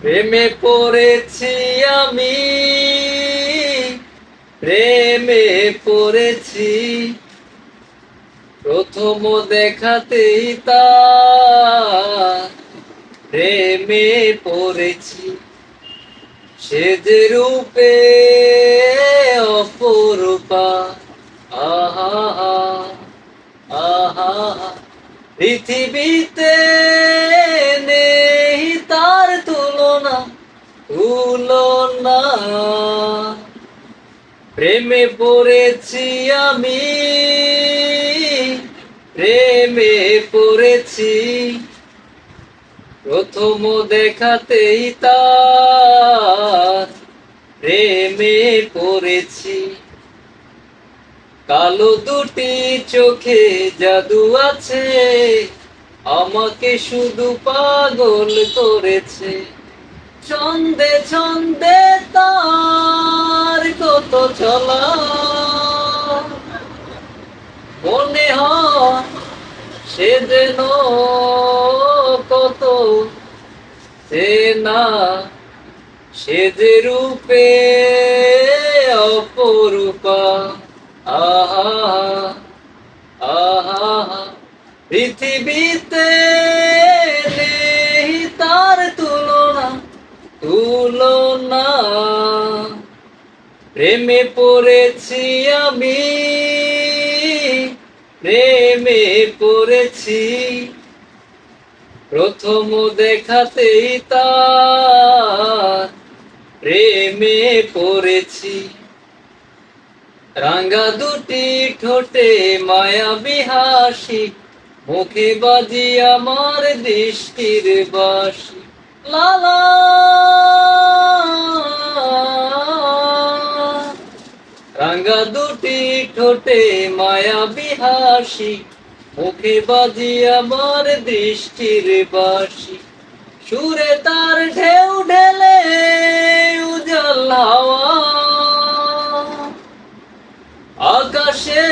প্রেমে পড়েছি আমি। প্রেমে পড়েছি। প্রথম দেখাতেই তা। প্রেমে পড়েছি। সে যে রূপে অপরূপা। আহা আহা পৃথিবীতে প্রেমে পড়েছি আমি, প্রেমে পড়েছি। প্রথম দেখাতেই তার প্রেমে পড়েছি। কালো দুটি চোখে জাদু আছে, আমাকে শুধু পাগল করেছে। ছন্দে ছন্দে কত চলা মনে হয় সে কত না সে রূপে অপরূপা। আহা আহা, পৃথিবীতে নেই তার তুলনা তুলনা প্রেমে পড়েছি আমি। প্রেমে পড়েছি। প্রথম দেখাতেই তার প্রেমে পড়েছি। রাঙ্গা দুটি ঠোঁটে মায়া বিহাসি মুখে বাজি আমার দৃষ্টির বাসি লালা ঠোঁটে মায়া বিহাসি, মুখে বাজি আমার দৃষ্টির বাসি। সুরে তার ঢেউ ঢেলে উজল হাওয়া আকাশে,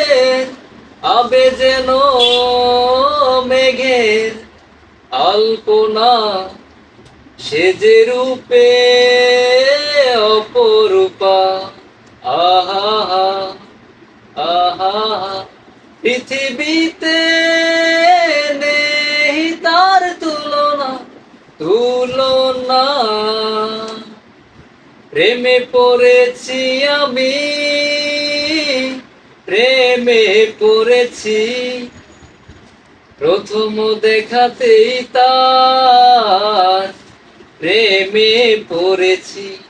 আবে যেন মেঘের আলপনা, সে যে রূপে অপরূপা। আহা। পৃথিবীতে নেই তার তুলনা তুলনা। প্রেমে পড়েছি আমি, প্রেমে পড়েছি। প্রথম দেখাতেই তার প্রেমে পড়েছি।